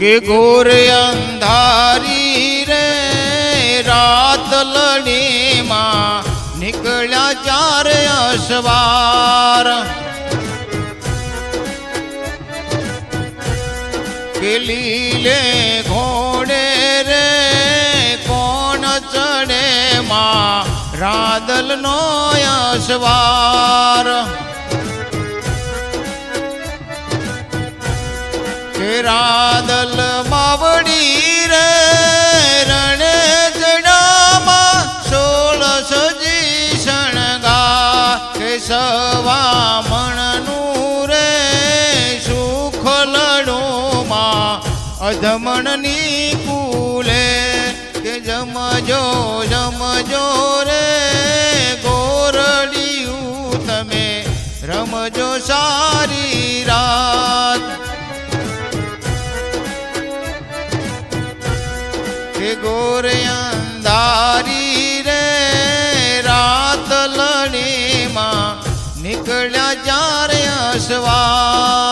કે ઘોર અંધારી રે, રાત લણીમાં નીકળ્યા ચાર અસવાર. કે લીલે ઘોડે રે, કોણ ચડે માં રાદલ નો અસવાર. રાદલ માવડી રે, રણે જડામાં સોળ સજી શણગા કે સવા મણનું રે, સુખ લડોમાં અધમણની કુલે કે જમજો જમજો રે, ગોરડિયું તમે, રમજો સારી રાત. કે ગોર અંધારી રે રાત લડીમાં નીકળ્યા ચાર અસવાર.